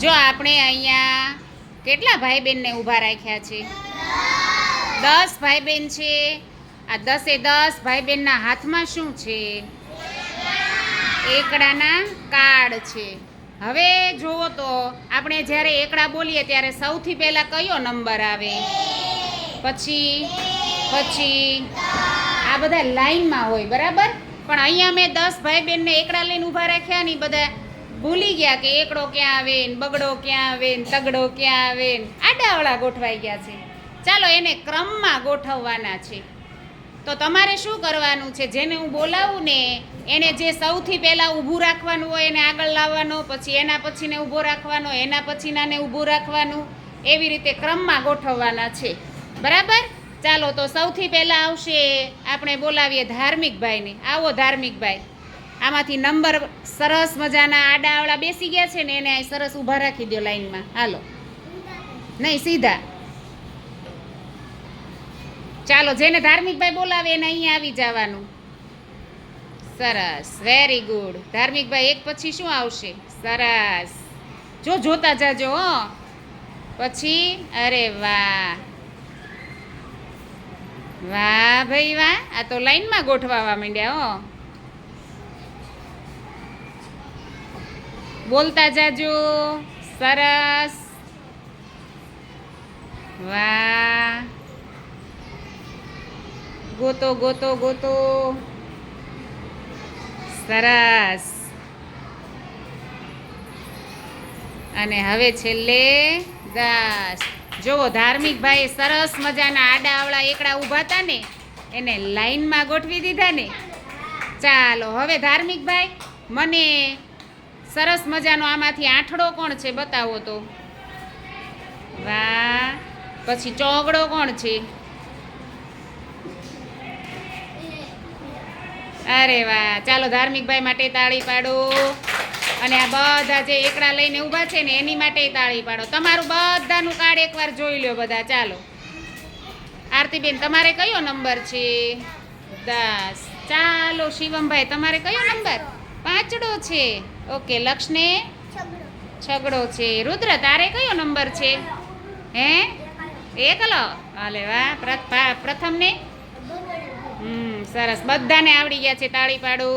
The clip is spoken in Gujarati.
જો આપણે અહીંયા કેટલા ભાઈ બહેનને ઊભા રાખ્યા છે? દસ ભાઈ બહેન છે. આ દસે દસ ભાઈ બહેનના હાથમાં શું છે? એકડાના કાર્ડ છે. હવે જુઓ તો, આપણે જ્યારે એકડા બોલીએ ત્યારે સૌથી પહેલાં કયો નંબર આવે? પછી પછી, આ બધા લાઈનમાં હોય, બરાબર? પણ અહીંયા મેં દસ ભાઈ બહેનને એકડા લઈને ઊભા રાખ્યા નહીં બધા ભૂલી ગયા કે એકડો ક્યાં આવે ને બગડો ક્યાં આવે ને તગડો ક્યાં આવે ને આડાવળા ગોઠવાઈ ગયા છે. ચાલો એને ક્રમમાં ગોઠવવાના છે. તો તમારે શું કરવાનું છે? જેને હું બોલાવું ને એને જે સૌથી પહેલાં ઊભું રાખવાનું હોય એને આગળ લાવવાનો, પછી એના પછીને ઊભો રાખવાનો, એના પછીનાને ઊભું રાખવાનું, એવી રીતે ક્રમમાં ગોઠવવાના છે. બરાબર? ચાલો તો સૌથી પહેલાં આવશે, આપણે બોલાવીએ ધાર્મિકભાઈને. આવો ધાર્મિકભાઈ. આમાંથી નંબર સરસ મજાના આડાવડા બેસી ગયા છે ને એને અહીં સરસ ઊભા રાખી દો લાઈનમાં. હાલો. નહીં, સીધા. ચાલો, જેને ધાર્મિકભાઈ બોલાવે એને અહીંયા આવી જવાનું. સરસ વેરી ગુડ ધાર્મિકભાઈ, એક પછી શું આવશે? સરસ. જો, જોતા જાજો, હો. પછી, અરે વાહ. વાહ, ભાઈ, વાહ. આ તો લાઈનમાં ગોઠવાવા માંડ્યા, હો. બોલતા જાજો. સરસ. વાહ. ગોતો ગોતો ગોતો. સરસ. અને હવે છેલ્લે દસ. જુઓ ધાર્મિક ભાઈ સરસ મજાના આડા આવડા એકડા ઊભા હતા ને, એને લાઈનમાં ગોઠવી દીધા ને. ચાલો, હવે ધાર્મિક ભાઈ મને સરસ મજાનો આમાંથી આઠડો કોણ છે બતાવો તો? વાહ, પછી ચોગડો કોણ છે? અરે વાહ, ચાલો ધાર્મિકભાઈ માટે તાળી પાડો. અને આ બધા જે એકડા લઈને ઊભા છે ને, એની માટે તાળી પાડો. તમારું બધાનું કાર્ડ એકવાર જોઈ લો બધા, ચાલો. આરતીબેન, તમારે કયો નંબર છે? દસ. ચાલો, શિવમભાઈ, તમારે કયો નંબર? પાંચડો છે. ઓકે, લક્ષને? છગડો છે. રુદ્ર, તારે કયો નંબર છે? હે? એકલો? હાલે વાહ પ્રથમ ને હમ, સરસ. બધાને આવડી ગયા છે તાળી પાડો.